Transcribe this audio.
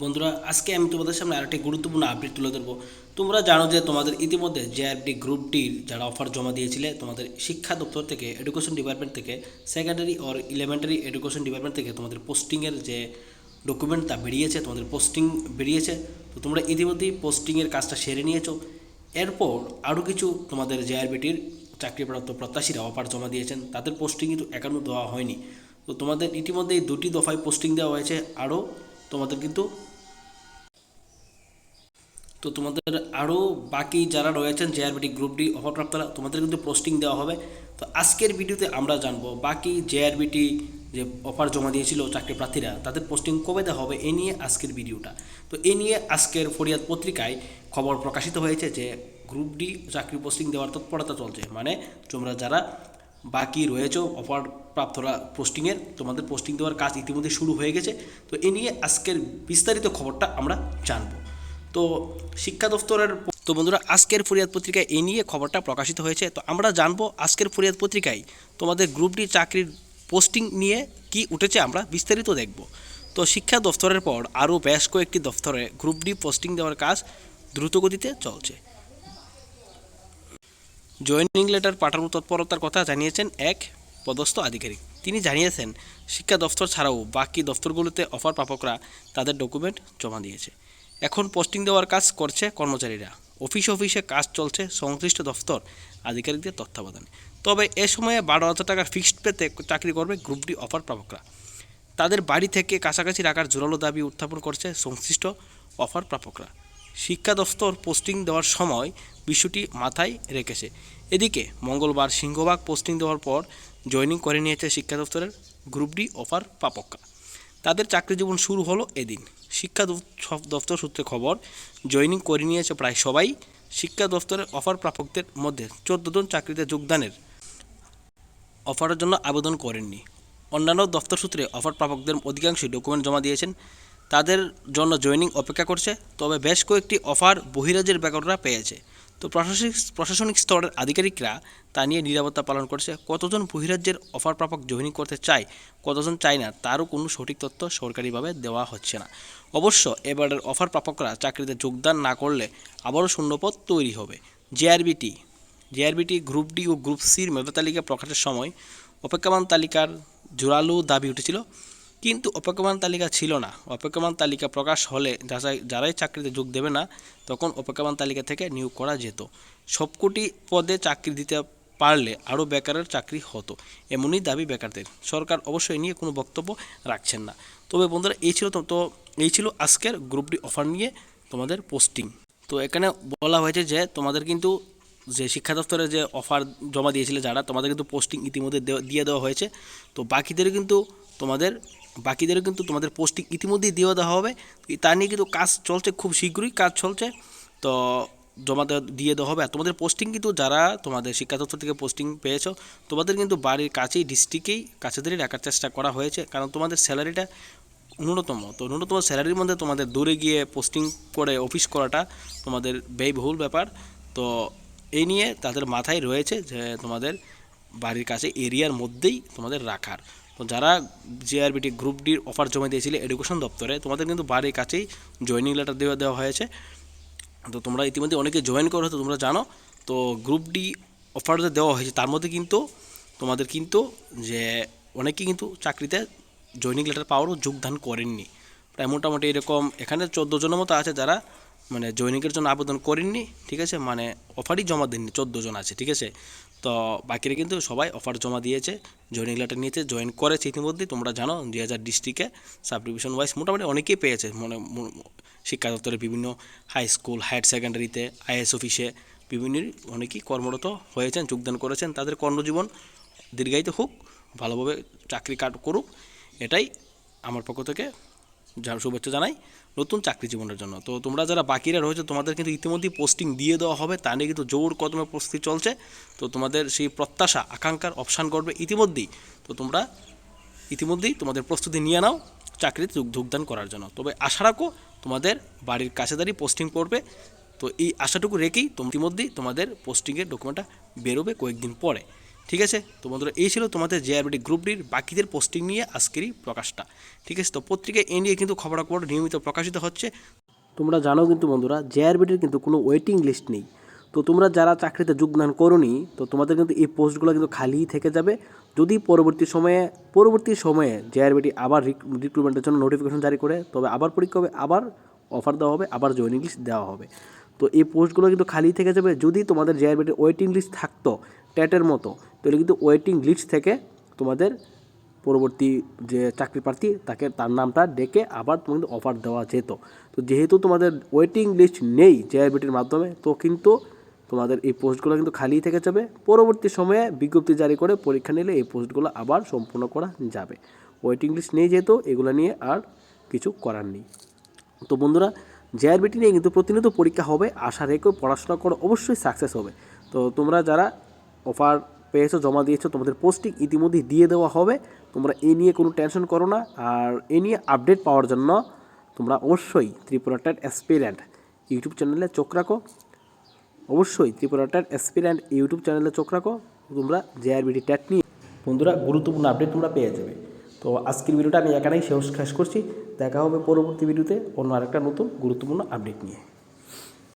বন্ধুরা, আজকে আমি তোমাদের সামনে আরেকটি গুরুত্বপূর্ণ আপডেট তুলে ধরবো। তোমরা জানো যে তোমাদের ইতিমধ্যে জেআরডি গ্রুপ ডির যারা অফার জমা দিয়েছিলে, তোমাদের শিক্ষা দপ্তর থেকে এডুকেশন ডিপার্টমেন্ট থেকে secondary or elementary education department থেকে তোমাদের পোস্টিংয়ের যে ডকুমেন্ট তা বেরিয়েছে, তোমাদের পোস্টিং বেরিয়েছে। তো তোমরা ইতিমধ্যেই পোস্টিংয়ের কাজটা সেরে নিয়েছো। এরপর আরও কিছু তোমাদের জেআরবিটির চাকরিপ্রাপ্ত প্রত্যাশীরা অফার জমা দিয়েছেন, তাদের পোস্টিং কিন্তু এখনও দেওয়া হয়নি। তো তোমাদের ইতিমধ্যেই দুটি দফায় পোস্টিং দেওয়া হয়েছে। আরও তোমাদের কিন্তু তো তোমাদের আরও বাকি যারা রয়েছেন জেআরবিটি গ্রুপ ডি অফারপ্রাপ্তরা তোমাদের কিন্তু পোস্টিং দেওয়া হবে। তো আজকের ভিডিওতে আমরা জানব, বাকি জেআরবিটি যে অফার জমা দিয়েছিল চাকরি প্রার্থীরা, তাদের পোস্টিং কবে দেওয়া হবে এ নিয়ে আজকের ভিডিওটা। তো এ নিয়ে আজকের ফরিয়াদ পত্রিকায় খবর প্রকাশিত হয়েছে যে গ্রুপ ডি চাকরি পোস্টিং দেওয়ার তৎপরতা চলছে। মানে তোমরা যারা বাকি রয়েছে অফার প্রাপ্তরা পোস্টিংয়ের তোমাদের পোস্টিং দেওয়ার কাজ ইতিমধ্যে শুরু হয়ে গেছে। তো এ নিয়ে আজকের বিস্তারিত খবরটা আমরা জানব। তো শিক্ষা দপ্তরের তো বন্ধুরা, আজকের ফরিয়াদ পত্রিকায় এই নিয়ে খবরটা প্রকাশিত হয়েছে। তো আমরা জানব আজকের ফরিয়াদ পত্রিকায় তোমাদের গ্রুপ ডি চাকরির পোস্টিং নিয়ে কি উঠেছে আমরা বিস্তারিত দেখব। তো শিক্ষা দপ্তরের পর আরও বেশ কয়েকটি দপ্তরে গ্রুপ ডি পোস্টিং দেওয়ার কাজ দ্রুতগতিতে চলছে। জয়েনিং লেটার পাঠানোর তৎপরতার কথা জানিয়েছেন এক পদস্থ আধিকারিক। তিনি জানিয়েছেন, শিক্ষা দফতর ছাড়াও বাকি দফতরগুলোতে অফার প্রাপকরা তাদের ডকুমেন্ট জমা দিয়েছে। এখন পোস্টিং দেওয়ার কাজ করছে কর্মচারীরা। অফিস অফিসে কাজ চলছে সংশ্লিষ্ট দফতর আধিকারিকদের তত্ত্বাবধানে। তবে এ সময়ে বারো হাজার টাকা ফিক্সড পেতে চাকরি করবে গ্রুপ ডি অফার প্রাপকরা। তাদের বাড়ি থেকে কাছাকাছি রাখার জোরালো দাবি উত্থাপন করছে সংশ্লিষ্ট অফার প্রাপকরা। শিক্ষা দফতর পোস্টিং দেওয়ার সময় বিষয়টি মাথায় রেখেছে। এদিকে মঙ্গলবার সিংহভাগ পোস্টিং দেওয়ার পর জয়েনিং করে নিয়েছে শিক্ষা দফতরের গ্রুপ ডি অফার প্রাপকরা তাদের চাকরি জীবন শুরু হলো এদিন। শিক্ষা দফতর সূত্রে খবর জয়েনিং করে নিয়েছে প্রায় সবাই শিক্ষা দফতরের অফার প্রাপকদের মধ্যে চোদ্দ জন চাকরিতে যোগদানের অফারের জন্য আবেদন করেননি। অন্যান্য দফতর সূত্রে অফার প্রাপকদের অধিকাংশই ডকুমেন্ট জমা দিয়েছেন। তাদের জন্য জয়েনিং অপেক্ষা করছে, তবে বেশ কয়েকটি অফার বহিরাজ্যের বেকাররা পেয়েছে। তো প্রশাসনিক প্রশাসনিক স্তরের আধিকারিকরা তা নিয়ে নিরাপত্তা পালন করছে। কতজন বহিরাজ্যের অফার প্রাপক জয়েনিং করতে চায়, কতজন চায় না, তারও কোনো সঠিক তথ্য সরকারিভাবে দেওয়া হচ্ছে না। অবশ্য এবারের অফার প্রাপকরা চাকরিতে যোগদান না করলে আবারও শূন্যপদ তৈরি হবে। জেআরবিটি জেআরবিটি গ্রুপ ডি ও গ্রুপ সির মেধা তালিকা প্রকাশের সময় অপেক্ষমান তালিকার জোরালো দাবি উঠেছিল। কিন্তু অপেক্ষমান তালিকা ছিল না। অপেক্ষমান তালিকা প্রকাশ হলে যাচাই যারাই চাকরিতে যোগ দেবে না, তখন অপেক্ষমান তালিকা থেকে নিয়োগ করা যেত। সবকটি পদে চাকরি দিতে পারলে আরও বেকারের চাকরি হতো। এমনই দাবি বেকারদের। সরকার অবশ্যই নিয়ে কোনো বক্তব্য রাখছেন না। তবে বন্ধুরা, এই ছিল তো এই ছিল আজকের গ্রুপ ডি অফার নিয়ে তোমাদের পোস্টিং। তো এখানে বলা হয়েছে যে তোমাদের কিন্তু যে শিক্ষা দপ্তরে যে অফার জমা দিয়েছিলে যারা, তোমাদের কিন্তু পোস্টিং ইতিমধ্যে দিয়ে দেওয়া হয়েছে। তো বাকিদের কিন্তু তোমাদের বাকিদেরও কিন্তু তোমাদের পোস্টিং ইতিমধ্যেই দিয়ে দেওয়া হবে। তা নিয়ে কিন্তু কাজ চলছে খুব শীঘ্রই, কাজ চলছে। তো জমা দিয়ে দেওয়া হবে। আর তোমাদের পোস্টিং কিন্তু যারা তোমাদের শিক্ষা দপ্তর থেকে পোস্টিং পেয়েছ, তোমাদের কিন্তু বাড়ির কাছেই ডিস্ট্রিক্টেই কাছেদেরই রাখার চেষ্টা করা হয়েছে। কারণ তোমাদের স্যালারিটা ন্যূনতম। তো ন্যূনতম স্যালারির মধ্যে তোমাদের দূরে গিয়ে পোস্টিং করে অফিস করাটা তোমাদের ব্যয়বহুল ব্যাপার। তো এই নিয়ে তাদের মাথায় রয়েছে যে তোমাদের বাড়ির কাছে এরিয়ার মধ্যেই তোমাদের রাখার। তো যারা জেআরবিটি গ্রুপ ডির অফার জমা দিয়েছিলে এডুকেশন দপ্তরে, তোমাদের কিন্তু বাড়ির কাছেই জয়েনিং লেটার দেওয়া দেওয়া হয়েছে। তো তোমরা ইতিমধ্যে অনেকে জয়েন করো হয়তো তোমরা জানো। তো গ্রুপ ডি অফার দেওয়া হয়েছে, তার মধ্যে কিন্তু তোমাদের কিন্তু যে অনেকে কিন্তু চাকরিতে জয়েনিং লেটার পাওয়ারও যোগদান করেননি। প্রায় মোটামুটি এরকম এখানে চোদ্দ জনের মতো আছে যারা মানে জয়েনিংয়ের জন্য আবেদন করেননি, ঠিক আছে? মানে অফারই জমা দেননি, চোদ্দ জন আছে, ঠিক আছে? তো বাকিরা কিন্তু সবাই অফার জমা দিয়েছে জয়েনিং লেটার নিয়েছে জয়েন করেছে ইতিমধ্যেই। তোমরা জানো, দুই হাজার ডিস্ট্রিক্টে সাব ডিভিশন ওয়াইজ মোটামুটি অনেকেই পেয়েছে। মানে শিক্ষা দপ্তরের বিভিন্ন হাই স্কুল হায়ার সেকেন্ডারিতে আইএস অফিসে বিভিন্ন অনেকেই কর্মরত হয়েছেন, যোগদান করেছেন। তাদের কর্মজীবন দীর্ঘায়িত হোক, ভালোভাবে চাকরি কাট করুক, এটাই আমার পক্ষ থেকে যার শুভেচ্ছা জানাই। নতুন চাকরি জীবনের জন্য। তো তোমরা যারা বাকিরা রয়েছে, তোমাদের কিন্তু ইতিমধ্যেই পোস্টিং দিয়ে দেওয়া হবে। তা নিয়ে কিন্তু জোর কদমে প্রস্তুতি চলছে। তো তোমাদের সেই প্রত্যাশা, আকাঙ্ক্ষার অপশান করবে ইতিমধ্যেই। তো তোমরা ইতিমধ্যেই তোমাদের প্রস্তুতি নিয়ে নাও চাকরিতে যোগ- যোগদান করার জন্য। তবে আশা রাখো, তোমাদের বাড়ির কাছে দাঁড়িয়ে পোস্টিং পড়বে তো এই আশাটুকু রেখেই তোম- ইতিমধ্যেই তোমাদের পোস্টিংয়ের ডকুমেন্টটা বেরোবে কয়েকদিন পরে। ঠিক আছে? তো বন্ধুরা, এই ছিল তোমাদের জেআরবিটি গ্রুপ ডির বাকিদের পোস্টিং নিয়ে আজকেরই প্রকাশটা। ঠিক আছে? তো পত্রিকায় এ নিয়ে কিন্তু খবরাখবর নিয়মিত প্রকাশিত হচ্ছে। তোমরা জানো কিন্তু বন্ধুরা জেআরবিটির কিন্তু কোনো ওয়েটিং লিস্ট নেই। তো তোমরা যারা চাকরিতে যোগদান করোনি, তো তোমাদের কিন্তু এই পোস্টগুলো কিন্তু খালিই থেকে যাবে। যদি পরবর্তী সময়ে পরবর্তী সময়ে জেআরবিটি আবার রিক্রুটমেন্টের জন্য নোটিফিকেশন জারি করে, তবে আবার পরীক্ষা হবে, আবার অফার দেওয়া হবে, আবার জয়েনিং লিস্ট দেওয়া হবে। তো এই পোস্টগুলো কিন্তু খালি থেকে যাবে। যদি তোমাদের জেআরবিটির ওয়েটিং লিস্ট থাকতো ট্যাটের মতো। তাহলে কিন্তু ওয়েটিং লিস্ট থেকে তোমাদের পরবর্তী যে চাকরি প্রার্থী, তাকে তার নামটা ডেকে আবার তোমাদের অফার দেওয়া যেত। তো যেহেতু তোমাদের ওয়েটিং লিস্ট নেই জেআরবিটির মাধ্যমে, তো কিন্তু তোমাদের এই পোস্টগুলো কিন্তু খালি থেকে যাবে। পরবর্তী সময়ে বিজ্ঞপ্তি জারি করে পরীক্ষা নিলে এই পোস্টগুলো আবার সম্পূর্ণ করা যাবে। ওয়েটিং লিস্ট নেই যেহেতু, এগুলো নিয়ে আর কিছু করার নেই। তো বন্ধুরা জেআরবিটি নিয়ে কিন্তু প্রতিনিয়ত পরীক্ষা হবে। আশা রেখে পড়াশোনা করো, অবশ্যই সাকসেস হবে। তো তোমরা যারা অফার পেয়েছ, জমা দিয়েছ, তোমাদের পোস্টিং ইতিমধ্যেই দিয়ে দেওয়া হবে। তোমরা এই নিয়ে কোনো টেনশন করো না। আর এ নিয়ে আপডেট পাওয়ার জন্য তোমরা অবশ্যই ত্রিপুরা টেট অ্যাসপিরেন্ট ইউটিউব চ্যানেলে চোখ রাখো। অবশ্যই ত্রিপুরা টেট অ্যাসপিরেন্ট ইউটিউব চ্যানেলে চোখ রাখো। তোমরা জে জেআরবিটি ট্যাট নিয়ে বন্ধুরা, গুরুত্বপূর্ণ আপডেট তোমরা পেয়ে যাবে। তো আজকের ভিডিওটা আমি এখানেই শেষ শেষ করছি। দেখা হবে পরবর্তী ভিডিওতে অন্য আরেকটা নতুন, গুরুত্বপূর্ণ আপডেট নিয়ে।